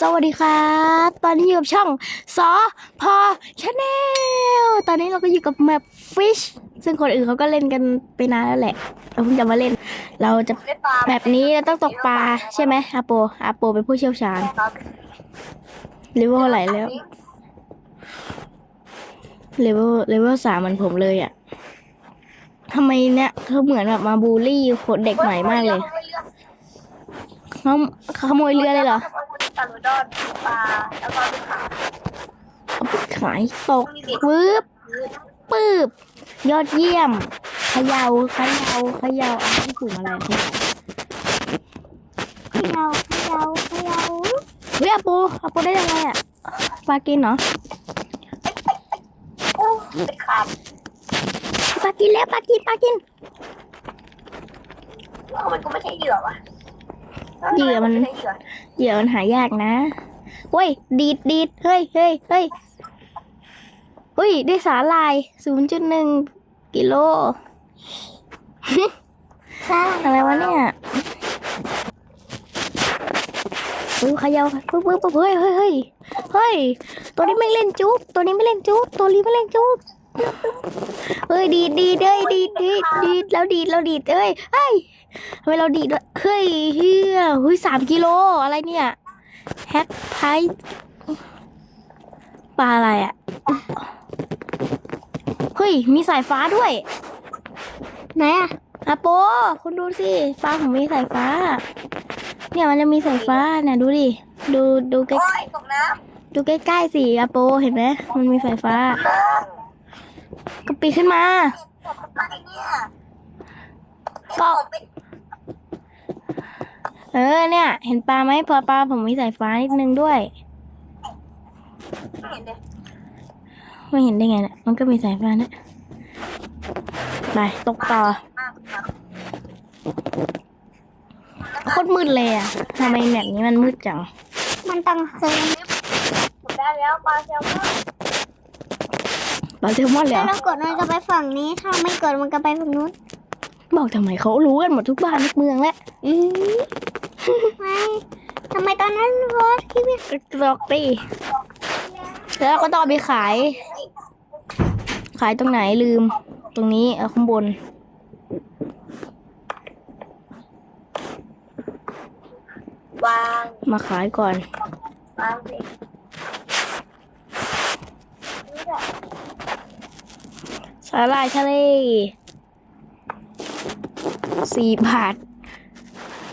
สวัสดีครับ ตอนนี้อยู่กับช่องสอพอชาแนลตอนนี้เราก็อยู่กับแมปฟิชซึ่งคนอื่นเขาก็เล่นกันไปนานแล้วแหละ เราเพิ่งจะมาเล่น เราจะแบบนี้เราต้องตกปลาใช่ไหมอาโปอาโปเป็นผู้เชี่ยวชาญเลเวลเท่าไหร่แล้วเลเวลเลเวลสามเหมือนผมเลยอะทำไมเนี่ยเขาเหมือนแบบมาบูลลี่คนเด็กใหม่มากเลยเขาขโมยเรือเลยเหรอ ปลาลูดอนปลาแล้วก็ลูกค้าเอาไปขายตกวืบปืบยอดเยี่ยมเขยาเขยาเขยาอันนี้ปุ่มอะไรเขยาเขยาเขยาเขยาเฮ้ยอาปูอาปูได้ยังไงอะปลากินเหรอโอ้เป็นขาดปลากินแล้วปลากินปลากินว่ามันก็ไม่ใช่เหยื่อวะ เหยื่อมันไใช่เหยื่อเหยื่อมันหายากนะเฮ้ยดีดดีดเฮ้ยเฮ้ยเฮ้ยเฮ้ยได้สาลายศูนย์จุดหนึ่งกิโลอะไรวะเนี่ยปึ๊บเขยาปึ๊บปึ๊บปึ๊บเฮ้ยเฮ้ยเฮ้ยเฮ้ย ตัวนี้ไม่เล่นจุ๊บ ตัวนี้ไม่เล่นจุ๊บ ตัวนี้ไม่เล่นจุ๊บ เฮ้ยดีดดีดเฮ้ยดีดดีดดีดแล้วดีดแล้วดีดเอ้ยเฮ้ย ทำไมเราดีดด้วยเฮ้ยเฮียเฮ้ยสามกิโลอะไรเนี่ยแฮกไพปลาอะไรอะ เฮ้ย มีสายฟ้าด้วย ไหนอะอะโป คุณดูสิปลาผมมีสายฟ้า เนี่ยมันจะมีสายฟ้าเนี่ยดูดิ ดูดูใกล้โอ้ยตกน้ดูใกล้ๆสิอะโปเห็นไหมมันมีสายฟ้า ก็ปีนขึ้นมาำตกอะไร เนี่ยก็ผมเป็นเออเนี่ย เห็นปลาไหมพอปลาผมมีสายฟ้านิดนึงด้วย ไม่เห็นเลยไม่เห็นได้ไงเนี่ยมันก็มีสายฟ้านะไปตกต่อมากครับโคตรมืดเลยอะทำไมแบบนี้มันมืดจัง มันตั้งเซิงผมได้แล้วปลาแซลมอนปลาเซลมอนเลยถ้าเหรอเรากดมันก็ไปฝั่งนี้ ถ้าไม่กดมันก็ไปฝั่งนู้นบอกทำไมเขารู้กันหมดทุกบ้านทุกเมืองแล้วอืม ไม่ทำไมตอนนั้นโพสต์คลิปเนี่ยกรอกตีแล้วเราก็ต้องเอาไปขาย ขายตรงไหนลืม ตรงนี้เอาข้างบน วางมาขายก่อน วางสินี่แหละสาหร่ายทะเลสี่บาท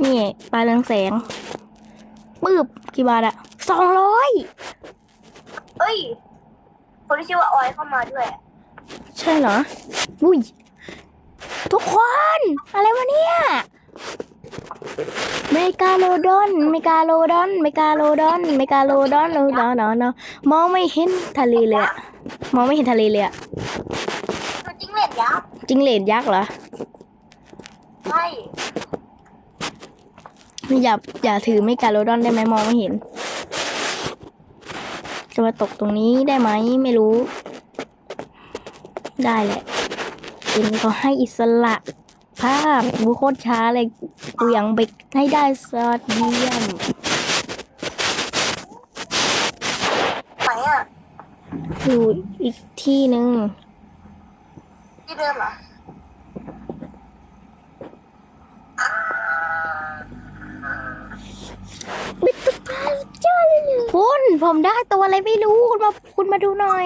นี่ปลาเรืองแสงปืบกี่บาทอะสองร้อยเอ้ย คนที่ชื่อว่าออยเข้ามาด้วย ใช่เหรอ อุ้ย ทุกคน อะไรวะเนี่ยเมกาโลดอน เมกาโลดอน เมกาโลดอน เมกาโลดอนโลดอนเนาะมองไม่เห็นทะเลเลยอะมองไม่เห็นทะเลเลยอะตัวจิ้งเหลนยักษ์จิงเหลนยักษ์เหรอ ใช่ อย่าอย่าถือเมกาโลดอนได้ไหมมองไม่เห็น จะมาตกตรงนี้ได้ไหมไม่รู้ ได้แหละเอ็นก็ให้อิสระภาพบูโคตรช้าเลยกูยังไปให้ได้สอดเยี่ยมไหนอะอยู่อีกที่หนึ่งที่เดิมเหรอ คุณผมได้ตัวอะไรไม่รู้ คุณมาคุณมาดูหน่อย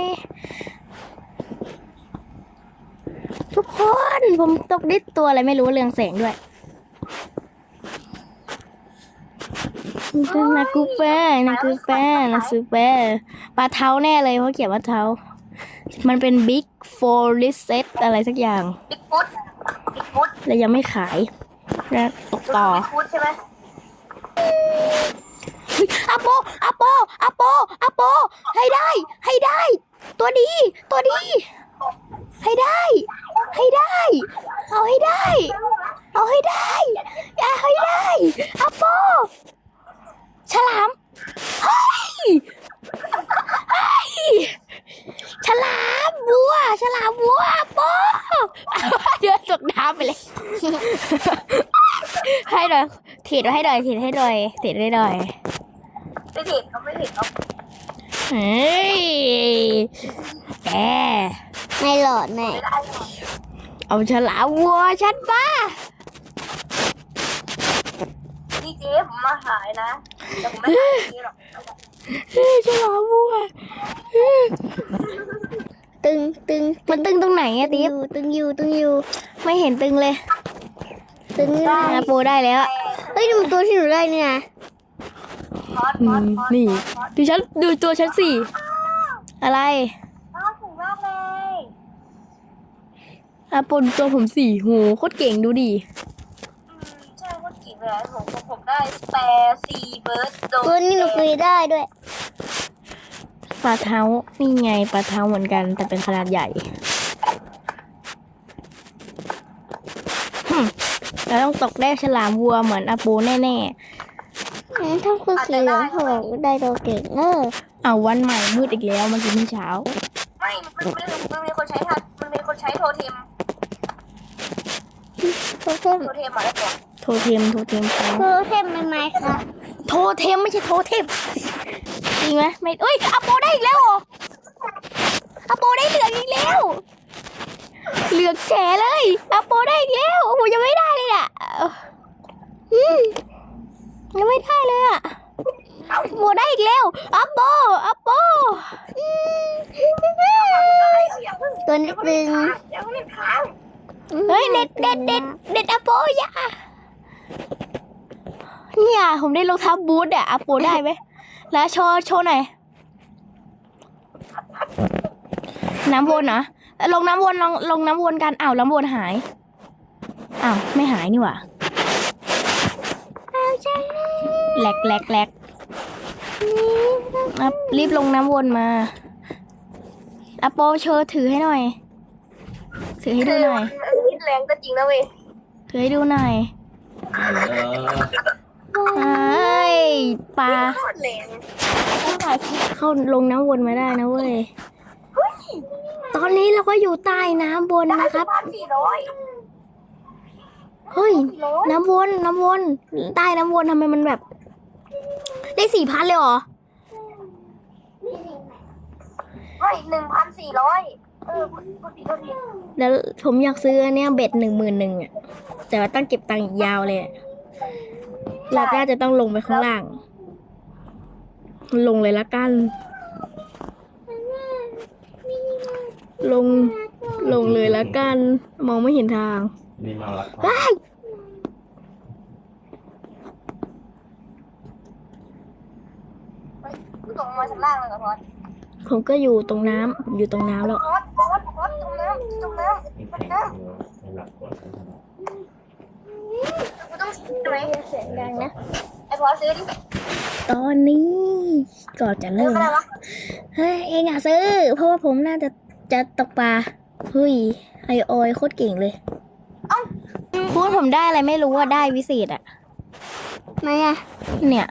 ทุกคนผมตกได้ตัวอะไรไม่รู้เรืองแสงด้วยนากูเป้นากูเป้นาซูเป้ปลาเท้าแน่เลยเพราะเขียนว่าเท้า มันเป็นบิ๊กโฟลิเซตอะไรสักอย่างบิ๊กฟุตบิ๊กฟุตแล้วยังไม่ขายนะตกต่อบิ๊กฟุตใช่ไหม อโปอาโปอาโปอาโปให้ได้ ให้ได้ ตัวดี ตัวดี ให้ได้ ให้ได้ เอาให้ได้ เอาให้ได้อย่าให้ได้อาโปฉลามเฮ้ยเฮ้ยฉลามวัว ฉลามวัวอโปเดือดตกน้ำไปเลยให้หน่อยถีดไว้ให้หน่อยถีดให้หน่อยถีดให้หน่อย ไม่ผิดเขาไม่ผิดเขา เฮ้ยแกในหลอดในไม่ได้หรอกเอาฉลามวัวฉันป้าดีเจผมมาหายนะแต่ผมไม่หายจริงหรอกเฮ้ยฉลามวัวตึงตึงมันตึงตรงไหนอะตึงติ๊อบยู่ตึงอยู่ตึงอยู่ ไม่เห็นตึงเลย ตึงอยู่อาโปได้แล้ว เฮ้ยดูตัวที่หนูได้เนี่ยพ อดอืพอดมพอดนี่พอดดูฉันดูตัวฉันสิอะไรน่าสูงมากเลยอาโปดูตัวผมสิโหโคตรเก่งดูดิอืมใช่ว่ากี่เลยผมผมผมได้แปรซีเบิร์ดโดตัวนี้หนูคุยได้ด้วยปลาเท้านี่ไงปลาเท้าเหมือนกัน แต่เป็นขนาดใหญ่หึเราต้องตกได้ฉลามวัวเหมือนอาโปแน่อืม ถ้าคุณสีเหลืองเขาบอกว่าได้ตัวเก่งเออเอาวันใหม่มืดอีกแล้วเมื่อกี้เมื่อเช้า ไม่มันมันมันมีคนใช้ทัดมันมีคนใช้โทเทมโทเทมโทเทมมาแล้วโทเทมโทเทมไปโทเทมไม่ไหมคะโทเทมไม่ใช่โทเทมจริงไหมไม่เอ้ยอาโปได้อีกแล้วเหรออาโปได้เหลืองอีกแล้วเหลืองแฉเลยอาโปได้อีกแล้วโอ้โหยังไม่ได้เลยอะอืม ยังไม่ได้เลยอะอาโปได้อีกแล้วอาโปอาโปอืมอย่าเพิ่งตัวนี้ตึงอย่าเพิ่งค้างเฮ้ยเด็ดเด็ดเด็ดเด็ดอาโปอย่าเนี่ยผมได้รองเท้าบูทอะอาโปได้ไหมแล้วโชว์โชว์หน่อยน้ำวนนะลงน้ำวนลงลงน้ำวนกันอ้าวน้ำวนหายอ้าวไม่หายนี่หว่า แหลกแหลกแหลกอะรีบลงน้ำวนมาอะโปโชว์ถือให้หน่อย ถือให้ดูหน่อยแรงก็จริงนะเว้ยถือให้ดูหน่อยเอ้ยปลาโคตรแรงเข้าลงน้ำวนมาได้นะเว้ยตอนนี้เราก็อยู่ใต้น้ำบนนะครับพันสี่ร้อยเฮ้ย น้ำวน น้ำวน ใต้น้ำวนทำไมมันแบบ ได้สี่พันเลยเหรอไม่หนึ่งพันสี่ร้อยเออพูดพูดผิดพูดผิดเดี๋ยวผมอยากซื้ออันเนี่ยเบ็ดหนึ่งหมื่นหนึ่งอะแต่ว่าต้องเก็บตังค์อีกยาวเลยอะเราก็จะต้องลงไปข้างล่าง ลงเลยละกัน ลงลงเลยละกัน มองไม่เห็นทาง นี่มาละ ว้าย พูดตรงมาชั้นล่างเลยกับพอดผมก็อยู่ตรงน้ำผมอยู่ตรงน้ำแล้วพอดพอดพอดตรงน้ำตรงน้ำนี่ตรเป็งนน้หลักกฎำกูต้องซื้อไหมเสียงดังนะไอพอดซื้อดิตอนนี้ก่อนจะซื้เริ่อมก็ได้วะเฮ้ยเองอะซื้อ เพราะว่าผมน่าจะจะตกปลาเฮ้ยไอออยโคตรเก่งเลยพูดผมได้อะไรไม่รู้ว่าได้วิเศษอะไม่อะเนี่ย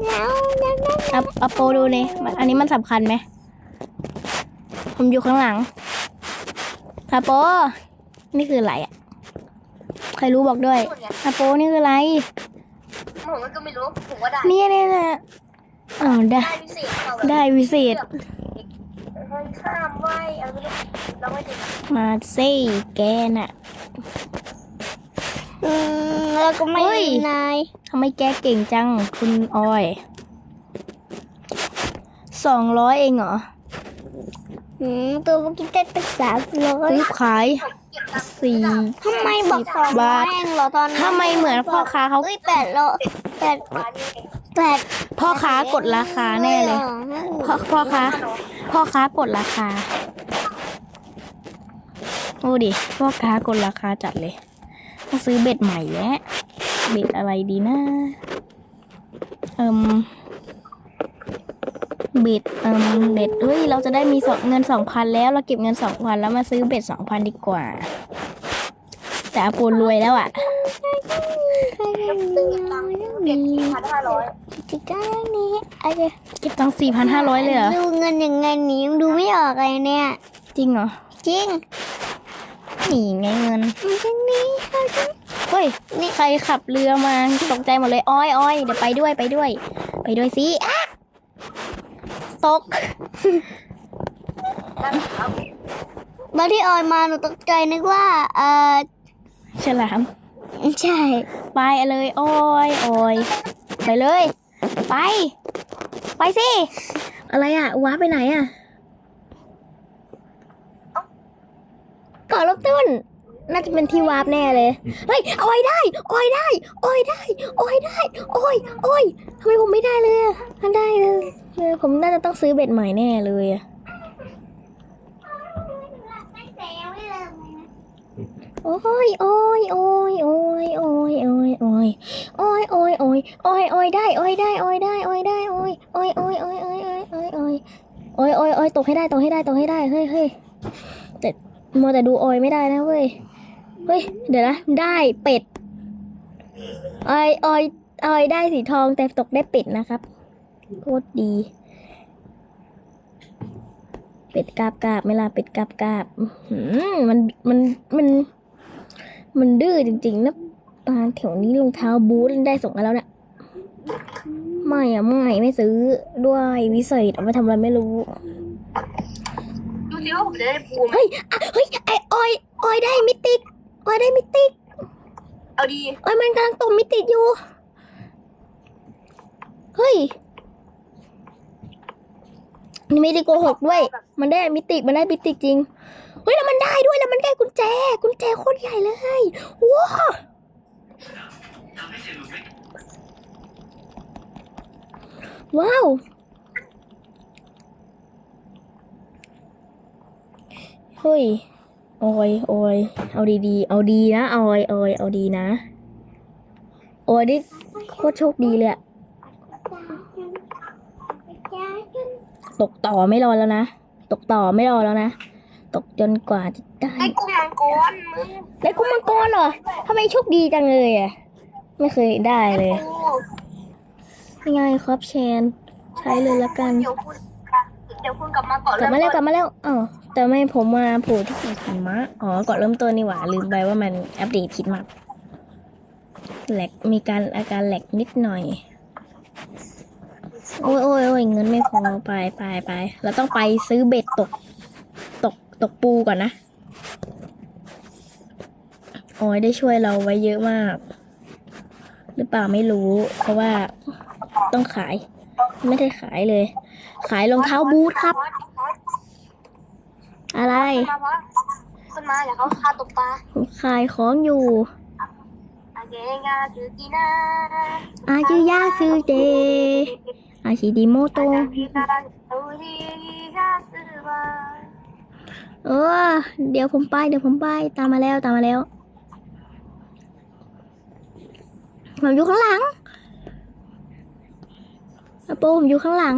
เดี๋ยวเดี๋ยวเดี๋ยวอัปอัปโปดูนี่มันอันนี้มันสำคัญไหม ผมอยู่ข้างหลังอัปโป นี่คืออะไรอะ ใครรู้บอกด้วยพูดไงอัปโปนี่คืออะไร ผมก็ไม่รู้ ผมว่าได้ เนี่ยเนี่ยเนี่ยอ๋อได้ ได้พิเศษเราแบบได้วิเศษเฮ้ยข้ามไว้เอาไม่รู้เราไม่ถึงมาสิแกน่ะ อืมแล้วก็ไม่เฮ้ยนายทำไมแกเก่งจังคุณออยสองร้อยเองเหรออืมตัวเมื่อกี้ได้ตั้งสามร้อยรีบขายเก็บตังค์สี่ทำไมบอกสองร้อยเองเหรอตอนนั้นทำไมเหมือนพ่อค้าเขา เอ้ยแปดร้อยแปดร้านนี้แปดพ่อค้ากดราคาแน่เลย พ่อพ่อค้าพ่อค้ากดราคาโอ้ดิ พ่อค้ากดราคาจัดเลย ต้องซื้อเบ็ดใหม่แล้ว เบ็ดอะไรดีนะ เอิมเบ็ดเอิมเบ็ดเฮ้ย เราจะได้มีสองเงินสองพันแล้ว เราเก็บเงินสองพันแล้วมาซื้อเบ็ดสองพันดีกว่า แต่อาปูรวยแล้วอะซื้อตังค์เด็กพันห้าร้อยจิก้านี้อะไรเก็บตังสี่พันห้าร้อยเลยเหรอ ดูเงินยังไงนี้ยังดูไม่ออกเลยเนี่ย จริงเหรอ จริง นี่ไงเงินมันจะมีเขาจะเฮ้ยนี่ใครขับเรือมาตกใจหมดเลยอ้อยอ้อยเดี๋ยวไปด้วยไปด้วย ไปด้วยสิอะตกนั่นครับตอนที่ออยมาหนูตกใจนึกว่า เออฉลาม ใช่ ไปเลยอ้อยอ้อยไปเลย ไป ไปสิ อะไรอะว้าไปไหนอะ เกาะลบต้น น่าจะเป็นที่วาร์ปแน่เลย เฮ้ยเอาไว้ได้เอาไว้ได้เอาไว้ได้เอาไว้ได้โอ้ยโอ้ยทำไมผมไม่ได้เลยอะถ้าได้เลยเออผมน่าจะต้องซื้อเบ็ดใหม่แน่เลยอะโอ้ยโอ้ยโอ้ยโอ้ยโอ้ยโอ้ยโอ้ยโอ้ยโอ้ยโอ้ยโอ้ยโอ้ยได้โอ้ยได้โอ้ยได้โอ้ยได้โอ้ยโอ้ยโอ้ยโอ้ยโอ้ยโอ้ยโอ้ยโอ้ยโอ้ยโอ้ยตกให้ได้ตกให้ได้ตกให้ได้เฮ้ยเฮ้ยแต่ มัวแต่ดูโอ้ยไม่ได้นะเว้ย เฮ้ย เดี๋ยวนะ ได้เป็ด ออยออยออยได้สีทองแต่ตกได้เป็ดนะครับ โคตรดี เป็ดกาบกาบไม่ล่ะเป็ดกาบกาบมันมันมัน มันดื้อจริงๆนะปานแถวนี้รองเท้าบูทได้ส่งมาแล้วเนี่ยไม่อะไม่ไม่ซื้อด้วยวิเศษเอาไปทำอะไรไม่รู้ ดูสิว่าผมจะได้ปูไหมเฮ้ยอะเฮ้ยไอออยออยได้มิติกออยได้มิติกเอาดีเอ้ยมันกำลังตกมิติอยู่ เฮ้ยนี่ไม่ได้โกหกด้วย มันได้มิติมันได้มิติจริง เฮ้ยแล้วมันได้ด้วยแล้วมันได้กุญแจ กุญแจโคตรใหญ่เลยว้าวว้าว เฮ้ยโอ้ยโอ้ยเอาดีๆ เอาดีนะโอ้ยโอ้ยเอาดีนะ โอ้ยนี่โคตรโชคดีเลยอะตกต่อไม่รอแล้วนะ ตกต่อไม่รอแล้วนะ ตกจนกว่าจะได้ไอ้กุ้งมังกรมึงได้กุ้งมังกรเหรอทำไมโชคดีจังเลยอะไม่เคยได้เลยปูยังไงครับแชน ใช้เลยละกันเดี๋ยวคุณเดี๋ยวคุณกลับมาก่อนกลับมาแล้วกลับมาแล้วอ๋อ แต่ไม่ผมมาโผล่ที่หิมะอ๋อก่อนเริ่มต้นนี่หว่า ลืมไปว่ามันอัปเดตผิดมากแหลกมีการอาการแหลกนิดหน่อย โอ้ยโอ้ยโอ้ยเงินไม่พอไปไปไปเราต้องไปซื้อเบ็ดตก ตกตกปูก่อนนะโอ้ยได้ช่วยเราไว้เยอะมาก หรือเปล่าไม่รู้ เพราะว่าต้องขาย ไม่ได้ขายเลย ขายรองเท้าบูทครับ อะไรมาเพราะขึ้นมาเดี๋ยวเขาคาตกปลาผมขายของอยู่ อาเกงาคือกีนาอายุยาซื้อเดอาชิดิโมโต อาจารย์กีนาตูดีกาซื้อมาเออ เดี๋ยวผมไป เดี๋ยวผมไป ตามมาแล้ว ตามมาแล้วผมอยู่ข้างหลังอาโปผมอยู่ข้างหลัง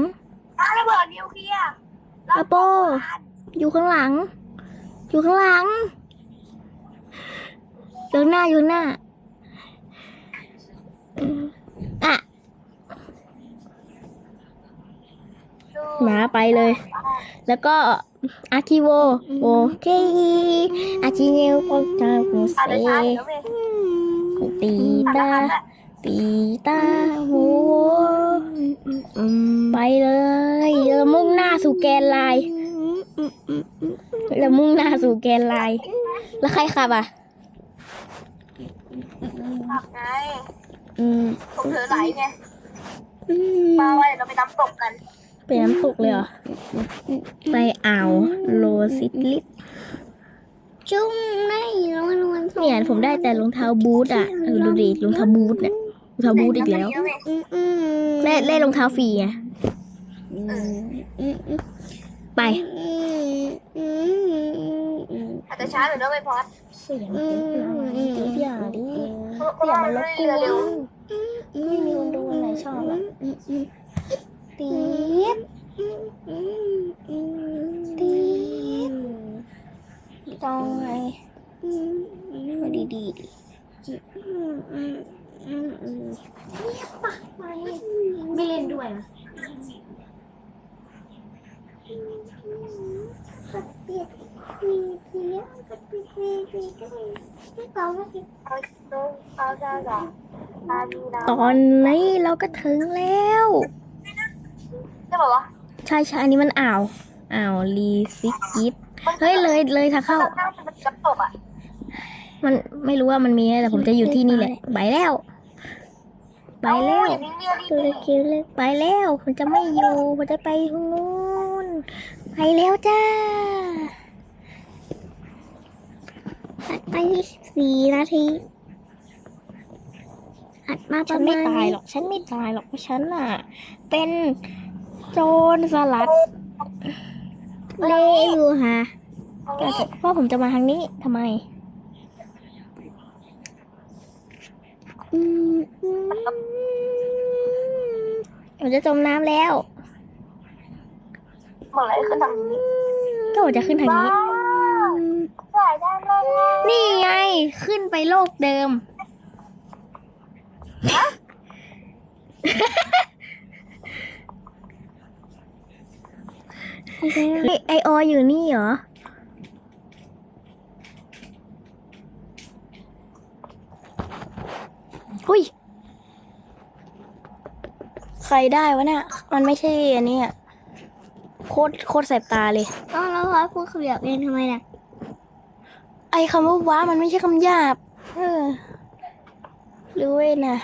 ปาระเบิดนิวเคลียร์อาโป อยู่ข้างหลัง อยู่ข้างหลังอยู่หน้าอยู่หน้าอะหมาไปเลย แล้วก็อาคิโวโอเคอาชิเนลโปตาโกเซอาจจะช้าเดี๋ยวเว้ยตีตาตีตาโวไปเลยเรามุ่งหน้าสู่แกนไลน์ เรามุ่งหน้าสู่แกนไลน์ แล้วใครขับอะ ขับไงอืมผมเผลอไหลไงมาว่าเดี๋ยวเราไปน้ำตกกัน ไปน้ำตกเลยเหรอ ไปอ่าวโลซิตลิสจุ้มไม่ร้อนวันสองเนี่ยผมได้แต่รองเท้าบูทอะเออดูดิรองเท้าบูทเนี่ยรองเท้าบูทอีกแล้วอืมอืมได้ได้รองเท้าฟรีไงอืมอืมอืม ไป อาจจะช้าหน่อยด้วยไม่พอดเสียงเด็กอย่าดิอย่ามาลบกวนไม่มีคนดูอะไรชอบอะตีบตีบต้องไงมาดีดีดิเรียบปากไปไม่เล่นด้วยนะ ตอนนี้เราก็ถึงแล้วใช่ป่าวะใช่ใช่อันนี้มันอ่าวอ่าวลีซิกิตเฮ้ยเลยเลยทางเข้าน่าจะเป็นกับตกอะมันไม่รู้ว่ามันมีอะไรแต่ผมจะอยู่ที่นี่แหละ ไปแล้ว ไปแล้วอย่างนี้เรียกดูเลยคิวเลยไปแล้วผมจะไม่อยู่ผมจะไปทางนู้น ไปแล้วจ้าอัดไปสี่นาที อัดมาปฉัระนไม่มาณตายหรอก ฉันไม่ตายหรอกเพราะฉันน่ะ เป็นโจรสลัดเล่อยู่ฮะก็จะเพราะผมจะมาทางนี้ทำไม อืมอืม ผมจะจมน้ำแล้ว เมื่อไหรขึ้นทางนี้ก็ผมจะขึ้นทางนี้ใช่ได้เลยนี่ไง ขึ้นไปโลกเดิมเฮ้ยไออออยู่นี่เหรอหุยใครได้วะเนี่ย มันไม่ใช่อันนี้อะโค ตรโคตรแสบตาเลยต้องแล้วพอพูดคำหยาบเองทำไมน่ะไอคำว่าว้ามันไม่ใช่คำหยาบเออรู้เว้ยนะ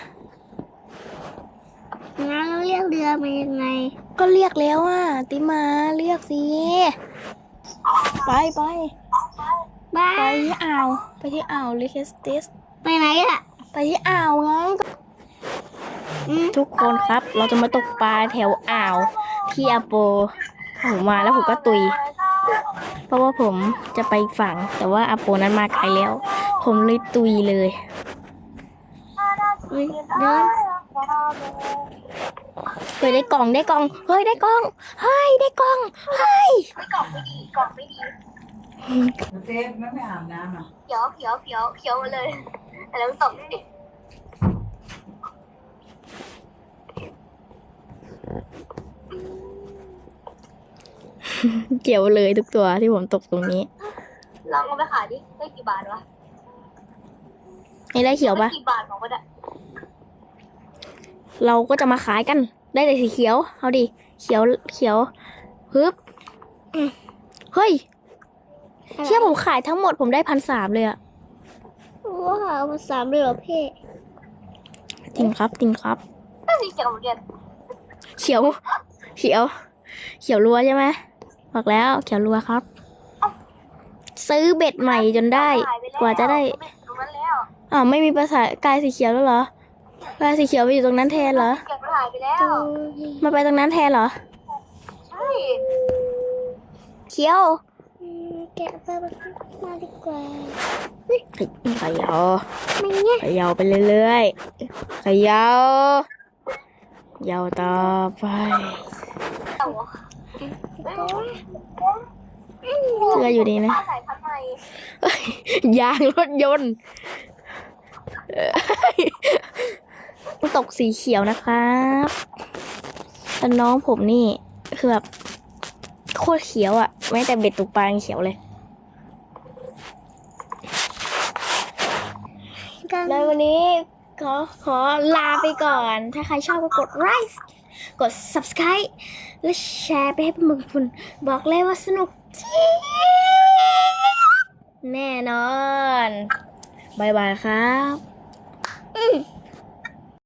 งั้นเราเรียกเรือมายังไง ก็เรียกแล้วอะติมาเรียกสิไปไปบ้าไปที่อ่าวไปที่อ่าวลิเคสติสไปไหนอะไปที่อ่าวไงอืมทุกคนครับ เราจะมาตกปลาแถวอ่าวที่อาโป ผมมาแล้วผมก็ตุย เพราะว่าผมจะไปอีกฝั่ง แต่ว่าอาโปนั้นมาไกลแล้ว ผมเลยตุยเลยเฮ้ยเดินเฮ้ยได้กล่องได้กล่องเฮ้ยได้กล่องเฮ้ยได้กล่องเฮ้ยไม่กล่องไม่ดีกล่องไม่ดีเจฟไม่ไปอาบน้ำอะเขียวเขียวเขียวเขียวหมดเลยแล้วตกดิ เกี่ยวเลยทุกตัวที่ผมตกตรงนี้ ลองเอาไปขายดิ ได้กี่บาทวะนี่ได้เขียวปะได้กี่บาทของมันอะเราก็จะมาขายกัน ได้แต่สีเขียว เอาดิ เขียว เขียวฮึบอืมเฮ้ย เชื่อผมขายทั้งหมดผมได้พันสามเลยอะว้าวภาษามเลยเหรอเพ่จริงครับจริงครับได้สีเขียวเหมือนกันเขียว เขียว เขียวรัวใช่ไหม บอกแล้วเขียวรัวครับ ซื้อเบ็ดใหม่จนได้ขยปแล้กว่าจะได้ตรงนั้นแล้วอ้าวไม่มีภาษากายสีเขียวแล้วเหรอกายสีเขียวไปอยู่ตรงนั้นแทนเหรอเก็บหายไปแล้วมาไปตรงนั้นแทนเหรอใช่เขียวอืมแกะไปมาดีกว่าเขยาวไม่เนี่ยเขยาวไปเรื่อยๆเขยาวเขยาวต่อไป เอาเสื้ออยู่ดีนะป้าใส่พัดใหม่ยางรถยนต์เอ้ยตกสีเขียวนะครับแต่น้องผมนี่คือแบบโคตรเขียวอะ่ะแม้แต่เบ็ดตกปลายังเขียวเลยกันแล้ววันนี้ขอขอลาไปก่อน ถ้าใครชอบก็กดไลค์ กด subscribe และแชร์ไปให้เพื่อนๆคุณ บอกเลยว่าสนุกจริงแน่นอนบายบายครับ